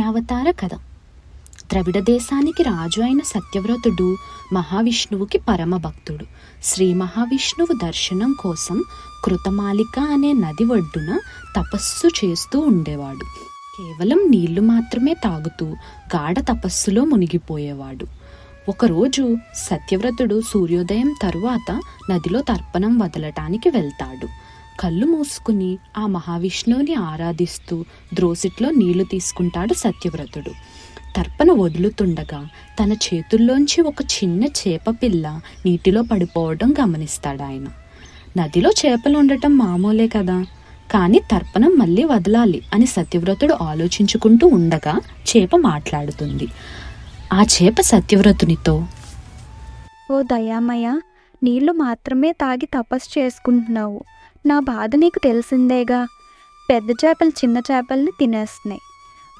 మత్స్యావతార కథ. ద్రవిడ దేశానికి రాజు అయిన సత్యవ్రతుడు మహావిష్ణువుకి పరమ భక్తుడు. శ్రీ మహావిష్ణువు దర్శనం కోసం కృతమాలిక అనే నది ఒడ్డున తపస్సు చేస్తూ ఉండేవాడు. కేవలం నీళ్ళు మాత్రమే తాగుతూ గాఢ తపస్సులో మునిగిపోయేవాడు. ఒకరోజు సత్యవ్రతుడు సూర్యోదయం తరువాత నదిలో తర్పణం వదలటానికి వెళ్తాడు. కళ్ళు మూసుకుని ఆ మహావిష్ణువుని ఆరాధిస్తూ ద్రోసిట్లో నీళ్ళు తీసుకుంటాడు సత్యవ్రతుడు. తర్పణ వదులుతుండగా తన చేతుల్లోంచి ఒక చిన్న చేప పిల్ల నీటిలో పడిపోవడం గమనిస్తాడు ఆయన నదిలో చేపలు ఉండటం మామూలే కదా కానీ తర్పణం మళ్ళీ వదలాలి అని సత్యవ్రతుడు ఆలోచించుకుంటూ ఉండగా చేప మాట్లాడుతుంది. ఆ చేప సత్యవ్రతునితో ఓ దయామయ నీళ్ళు మాత్రమే తాగి తపస్సు చేసుకుంటున్నావు. నా బాధ నీకు తెలిసిందేగా? పెద్ద చేపలు చిన్న చేపల్ని తినేస్తున్నాయి.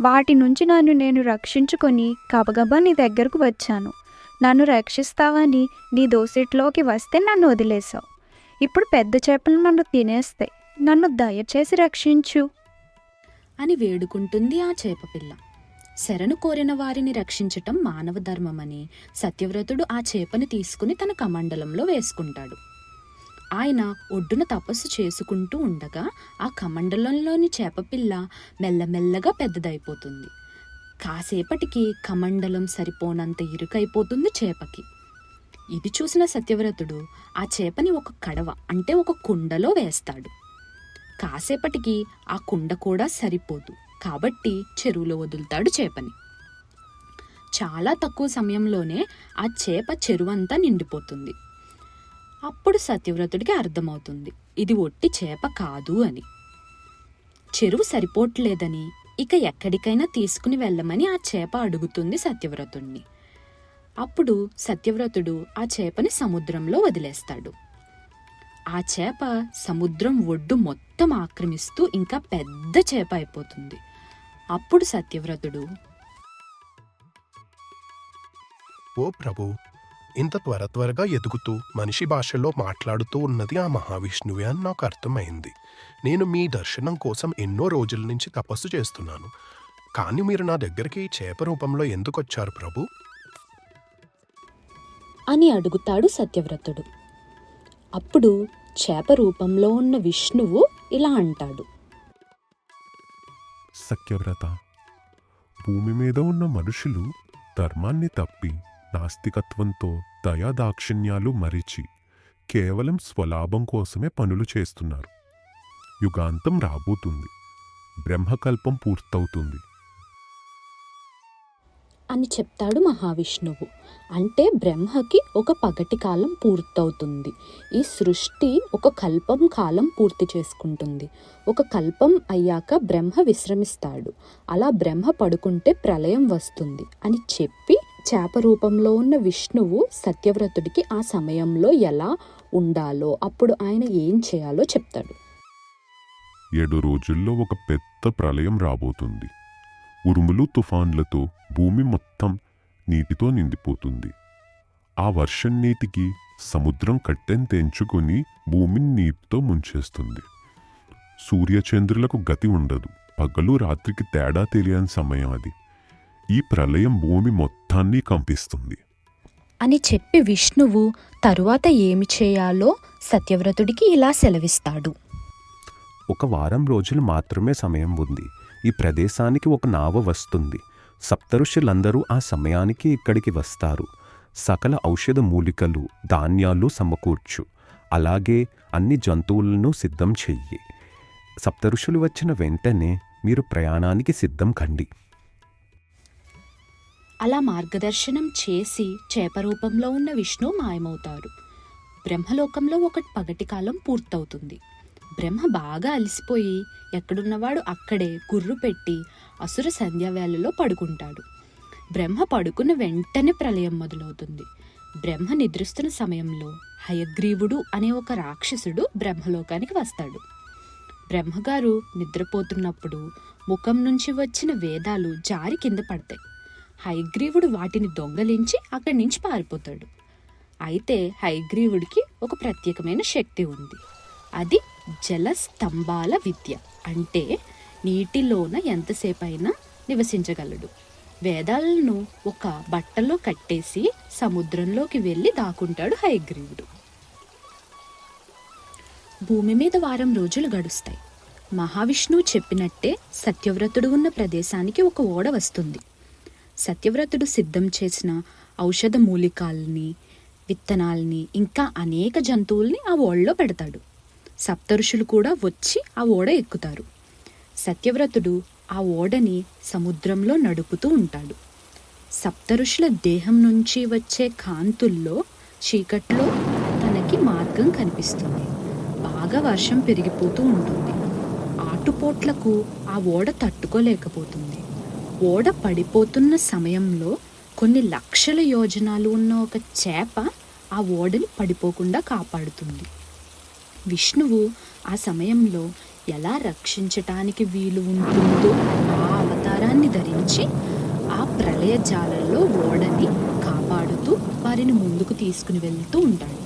వాటి నుంచి నన్ను నేను రక్షించుకొని గబగబా నీ దగ్గరకు వచ్చాను. నన్ను రక్షిస్తావని నీ దోసిట్లోకి వస్తే నన్ను వదిలేశావు. ఇప్పుడు పెద్ద చేపలు నన్ను తినేస్తాయి. నన్ను దయచేసి రక్షించు. అని వేడుకుంటుంది ఆ చేపపిల్ల శరణు కోరిన వారిని రక్షించటం మానవ ధర్మమని సత్యవ్రతుడు ఆ చేపని తీసుకుని తన కమండలంలో వేసుకుంటాడు. ఆయన ఒడ్డున తపస్సు చేసుకుంటూ ఉండగా ఆ కమండలంలోని చేపపిల్ల మెల్లమెల్లగా పెద్దదైపోతుంది. కాసేపటికి కమండలం సరిపోనంత ఇరుకైపోతుంది చేపకి. ఇది చూసిన సత్యవ్రతుడు ఆ చేపని ఒక కడవ అంటే ఒక కుండలో వేస్తాడు. కాసేపటికి ఆ కుండ కూడా సరిపోదు కాబట్టి చెరువులో వదులుతాడు చేపని. చాలా తక్కువ సమయంలోనే ఆ చేప చెరువంతా నిండిపోతుంది. అప్పుడు సత్యవ్రతుడికి అర్థమవుతుంది. ఇది ఒట్టి చేప కాదు అని. చెరువు సరిపోవట్లేదని ఇక ఎక్కడికైనా తీసుకుని వెళ్ళమని ఆ చేప అడుగుతుంది సత్యవ్రతుణ్ణి అప్పుడు సత్యవ్రతుడు ఆ చేపని సముద్రంలో వదిలేస్తాడు. ఆ చేప సముద్రం ఒడ్డు మొత్తం ఆక్రమిస్తూ ఇంకా పెద్ద చేప అయిపోతుంది. అప్పుడు సత్యవ్రతుడు ఓ ప్రభు ఇంత త్వర త్వరగా ఎదుగుతూ మనిషి భాషలో మాట్లాడుతూ ఉన్నది ఆ మహావిష్ణువే అని నాకు అర్థమైంది. నేను మీ దర్శనం కోసం ఎన్నో రోజుల నుంచి తపస్సు చేస్తున్నాను. కానీ మీరు నా దగ్గరికి చేప రూపంలో ఎందుకు వచ్చారు ప్రభు? అని అడుగుతాడు సత్యవ్రతుడు. అప్పుడు చేప రూపంలో ఉన్న విష్ణువు ఇలా అంటాడు. సత్యవ్రత భూమి మీద ఉన్న మనుషులు ధర్మాన్ని తప్పి నాస్తికత్వంతో దయాదాక్షిణ్యాలు మరిచి కేవలం స్వలాభం కోసమే పనులు చేస్తున్నారు. యుగాంతం రాబోతుంది. బ్రహ్మకల్పం పూర్తవుతుంది. అని చెప్తాడు మహావిష్ణువు. అంటే బ్రహ్మకి ఒక పగటి కాలం పూర్తవుతుంది. ఈ సృష్టి ఒక కల్పం కాలం పూర్తి చేసుకుంటుంది. ఒక కల్పం అయ్యాక బ్రహ్మ విశ్రమిస్తాడు. అలా బ్రహ్మ పడుకుంటే ప్రళయం వస్తుంది అని చెప్పి చేప రూపంలో ఉన్న విష్ణువు సత్యవ్రతుడికి ఆ సమయంలో ఎలా ఉండాలో అప్పుడు ఆయన ఏం చేయాలో చెప్తాడు. ఏడు రోజుల్లో ఒక పెద్ద ప్రళయం రాబోతుంది. ఉరుములు తుఫాన్లతో భూమి మొత్తం నీటితో నిండిపోతుంది. ఆ వర్షం నీటికి సముద్రం కట్టెను తెంచుకొని భూమిని నీటితో ముంచేస్తుంది. సూర్యచంద్రులకు గతి ఉండదు. పగలు రాత్రికి తేడా తెలియని సమయం అది. ఈ ప్రళయం భూమి మొత్తాన్ని కంపిస్తుంది. అని చెప్పి విష్ణువు తరువాత ఏమి చేయాలో సత్యవ్రతుడికి ఇలా సెలవిస్తాడు. ఒక వారం రోజులు మాత్రమే సమయం ఉంది. ఈ ప్రదేశానికి ఒక నావ వస్తుంది. సప్తఋషులందరూ ఆ సమయానికి ఇక్కడికి వస్తారు. సకల ఔషధ మూలికలు ధాన్యాలు సమకూర్చు. అలాగే అన్ని జంతువులను సిద్ధం చెయ్యి. సప్తఋషులు వచ్చిన వెంటనే మీరు ప్రయాణానికి సిద్ధం కండి. అలా మార్గదర్శనం చేసి చేప రూపంలో ఉన్న విష్ణువు మాయమవుతారు బ్రహ్మలోకంలో ఒకటి పగటి కాలం పూర్తవుతుంది. బ్రహ్మ బాగా అలసిపోయి ఎక్కడున్నవాడు అక్కడే గుర్రు పెట్టి అసుర సంధ్యావేళలో పడుకుంటాడు. బ్రహ్మ పడుకున్న వెంటనే ప్రళయం మొదలవుతుంది. బ్రహ్మ నిద్రిస్తున్న సమయంలో హయగ్రీవుడు అనే ఒక రాక్షసుడు బ్రహ్మలోకానికి వస్తాడు. బ్రహ్మగారు నిద్రపోతున్నప్పుడు ముఖం నుంచి వచ్చిన వేదాలు జారి కింద పడతాయి. హైగ్రీవుడు వాటిని దొంగలించి అక్కడి నుంచి పారిపోతాడు. అయితే హైగ్రీవుడికి ఒక ప్రత్యేకమైన శక్తి ఉంది. అది జల స్తంభాల విద్య. అంటే నీటిలోన ఎంతసేపైనా నివసించగలడు. వేదాలను ఒక బట్టలో కట్టేసి సముద్రంలోకి వెళ్ళి దాక్కుంటాడు హయగ్రీవుడు భూమి మీద వారం రోజులు గడుస్తాయి. మహావిష్ణువు చెప్పినట్టే సత్యవ్రతుడు ఉన్న ప్రదేశానికి ఒక ఓడ వస్తుంది. సత్యవ్రతుడు సిద్ధం చేసిన ఔషధ మూలికాల్ని విత్తనాల్ని ఇంకా అనేక జంతువుల్ని ఆ ఓడలో పెడతాడు. సప్తఋషులు కూడా వచ్చి ఆ ఓడ ఎక్కుతారు. సత్యవ్రతుడు ఆ ఓడని సముద్రంలో నడుపుతూ ఉంటాడు. సప్తఋషుల దేహం నుంచి వచ్చే కాంతుల్లో చీకట్లో తనకి మార్గం కనిపిస్తుంది. బాగా వర్షం పెరిగిపోతూ ఉంటుంది. ఆటుపోట్లకు ఆ ఓడ తట్టుకోలేకపోతుంది. ఓడ పడిపోతున్న సమయంలో కొన్ని లక్షల యోజనాలు ఉన్న ఒక చేప ఆ ఓడని పడిపోకుండా కాపాడుతుంది. విష్ణువు ఆ సమయంలో ఎలా రక్షించటానికి వీలు ఉంటుందో ఆ అవతారాన్ని ధరించి ఆ ప్రళయ జాలల్లో ఓడని కాపాడుతూ వారిని ముందుకు తీసుకుని వెళ్తూ ఉంటాడు.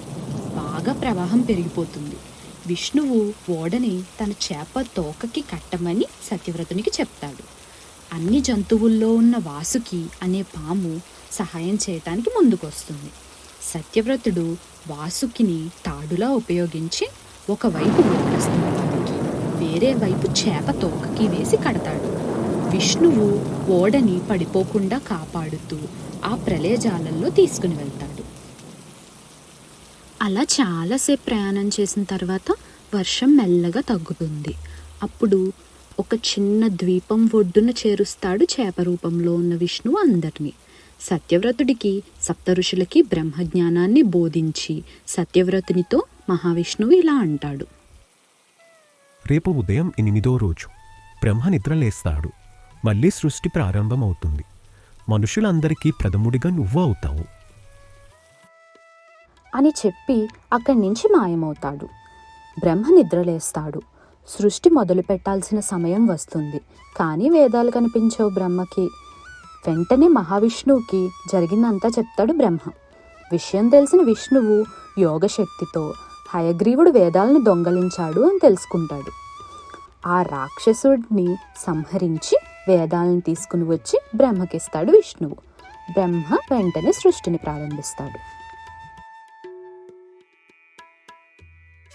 బాగా ప్రవాహం పెరిగిపోతుంది. విష్ణువు ఓడని తన చేప తోకకి కట్టమని సత్యవ్రతునికి చెప్తాడు. అన్ని జంతువుల్లో ఉన్న వాసుకి అనే పాము సహాయం చేయటానికి ముందుకొస్తుంది. సత్యవ్రతుడు వాసుకిని తాడులా ఉపయోగించి ఒకవైపు ఓడ వేరే వైపు చేప తోకకి వేసి కడతాడు. విష్ణువు ఓడని పడిపోకుండా కాపాడుతూ ఆ ప్రళయజాలంలో తీసుకుని వెళ్తాడు. అలా చాలాసేపు ప్రయాణం చేసిన తర్వాత వర్షం మెల్లగా తగ్గుతుంది. అప్పుడు ఒక చిన్న ద్వీపం ఒడ్డున చేరుస్తాడు చేప రూపంలో ఉన్న విష్ణువు అందరినీ. సత్యవ్రతుడికి సప్తఋషులకి బ్రహ్మజ్ఞానాన్ని బోధించి సత్యవ్రతునితో మహావిష్ణువు ఇలా అంటాడు. రేపు ఉదయం ఎనిమిదో రోజు బ్రహ్మ నిద్రలేస్తాడు మళ్ళీ సృష్టి ప్రారంభమవుతుంది. మనుషులందరికీ ప్రథముడిగా నువ్వు అవుతావు. అని చెప్పి అక్కడి నుంచి మాయమవుతాడు. బ్రహ్మ నిద్రలేస్తాడు సృష్టి మొదలు పెట్టాల్సిన సమయం వస్తుంది. కానీ వేదాలు కనిపించవు బ్రహ్మకి. వెంటనే మహావిష్ణువుకి జరిగిందంతా చెప్తాడు బ్రహ్మ. విషయం తెలిసిన విష్ణువు యోగశక్తితో హయగ్రీవుడు వేదాలను దొంగలించాడు అని తెలుసుకుంటాడు. ఆ రాక్షసుడిని సంహరించి వేదాలను తీసుకుని వచ్చి బ్రహ్మకిస్తాడు విష్ణువు. బ్రహ్మ వెంటనే సృష్టిని ప్రారంభిస్తాడు.